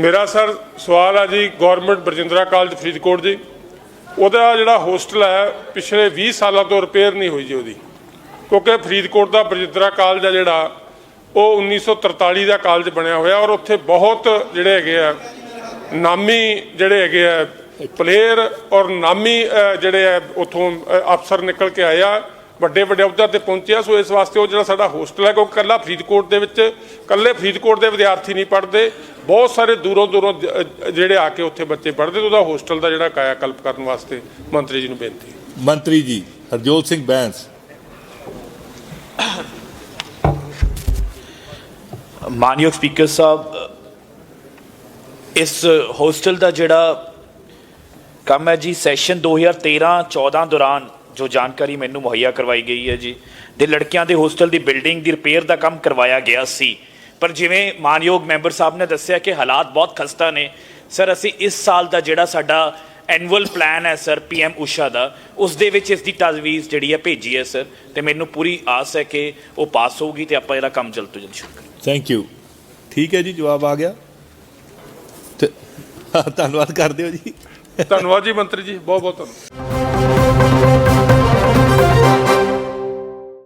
ਮੇਰਾ ਸਰ ਸਵਾਲ ਆ ਜੀ ਗਵਰਨਮੈਂਟ ਬਰਜਿੰਦਰਾ ਕਾਲਜ ਫਰੀਦਕੋਟ ਜੀ ਉਹਦਾ ਜਿਹੜਾ ਹੋਸਟਲ ਹੈ, ਪਿਛਲੇ 20 ਸਾਲਾਂ ਤੋਂ ਰਿਪੇਅਰ ਨਹੀਂ ਹੋਈ ਜੀ ਉਹਦੀ। ਕਿਉਂਕਿ ਫਰੀਦਕੋਟ ਦਾ ਬਰਜਿੰਦਰਾ ਕਾਲਜ ਆ ਜਿਹੜਾ, ਉਹ 1943 ਦਾ ਕਾਲਜ ਬਣਿਆ ਹੋਇਆ ਔਰ ਉੱਥੇ ਬਹੁਤ ਜਿਹੜੇ ਹੈਗੇ ਆ, ਨਾਮੀ ਜਿਹੜੇ ਹੈਗੇ ਆ ਪਲੇਅਰ ਔਰ ਨਾਮੀ ਜਿਹੜੇ ਆ, ਉਥੋਂ ਅਫਸਰ ਨਿਕਲ ਕੇ ਆਏ ਆ। ਵੱਡੇ ਵੱਡੇ ਅਹੁਦਿਆਂ ਤੇ ਪਹੁੰਚਿਆ ਸੋ ਇਸ ਵਾਸਤੇ ਉਹ ਜਿਹੜਾ ਸਾਡਾ ਹੋਸਟਲ ਹੈ ਕਿਉਂਕਿ ਕੱਲਾ ਫਰੀਦਕੋਟ ਦੇ ਵਿੱਚ ਕੱਲੇ ਫਰੀਦਕੋਟ ਦੇ ਵਿਦਿਆਰਥੀ ਨਹੀਂ ਪੜ੍ਹਦੇ ਬਹੁਤ ਸਾਰੇ ਦੂਰੋਂ ਦੂਰੋਂ ਜਿਹੜੇ ਆ ਕੇ ਉੱਥੇ ਬੱਚੇ ਪੜ੍ਹਦੇ ਤੇ ਉਹਦਾ ਹੋਸਟਲ ਦਾ ਜਿਹੜਾ ਕਾਇਆ ਕਲਪ ਕਰਨ ਵਾਸਤੇ ਮੰਤਰੀ ਜੀ ਨੂੰ ਬੇਨਤੀ ਮੰਤਰੀ ਜੀ ਹਰਜੋਤ ਸਿੰਘ ਬੈਂਸ। ਮਾਨਯੋਗ ਸਪੀਕਰ ਸਾਹਿਬ ਇਸ ਹੋਸਟਲ ਦਾ ਜਿਹੜਾ ਕੰਮ ਹੈ ਜੀ ਸੈਸ਼ਨ 2013-14 ਦੌਰਾਨ ਜੋ ਜਾਣਕਾਰੀ ਮੈਨੂੰ ਮੁਹੱਈਆ ਕਰਵਾਈ ਗਈ ਹੈ ਜੀ ਦੇ ਲੜਕਿਆਂ ਦੇ ਹੋਸਟਲ ਦੀ ਬਿਲਡਿੰਗ ਦੀ ਰਿਪੇਅਰ ਦਾ ਕੰਮ ਕਰਵਾਇਆ ਗਿਆ ਸੀ। ਪਰ ਜਿਵੇਂ ਮਾਨਯੋਗ ਮੈਂਬਰ ਸਾਹਿਬ ਨੇ ਦੱਸਿਆ ਕਿ ਹਾਲਾਤ ਬਹੁਤ ਖਸਤਾ ਨੇ ਸਰ ਅਸੀਂ ਇਸ ਸਾਲ ਦਾ ਜਿਹੜਾ ਸਾਡਾ ਐਨੂਅਲ ਪਲਾਨ ਹੈ ਸਰ ਪੀਐਮ ਊਸ਼ਾ ਦਾ ਉਸ ਦੇ ਵਿੱਚ ਇਸ ਦੀ ਤਜਵੀਜ਼ ਜਿਹੜੀ ਹੈ ਭੇਜੀ ਹੈ ਸਰ। ਤੇ ਮੈਨੂੰ ਪੂਰੀ ਆਸ ਹੈ ਕਿ ਉਹ ਪਾਸ ਹੋਊਗੀ ਤੇ ਆਪਾਂ ਇਹਦਾ ਕੰਮ ਜਲਦ ਤੋਂ ਜਲਦ ਸ਼ੁਰੂ ਕਰਾਂਗੇ। ਥੈਂਕ ਯੂ ਠੀਕ ਹੈ ਜੀ ਜਵਾਬ ਆ ਗਿਆ। ਤੇ ਧੰਨਵਾਦ ਕਰਦੇ ਹੋ ਜੀ। ਧੰਨਵਾਦ ਜੀ ਮੰਤਰੀ ਜੀ ਬਹੁਤ ਬਹੁਤ ਧੰਨਵਾਦ।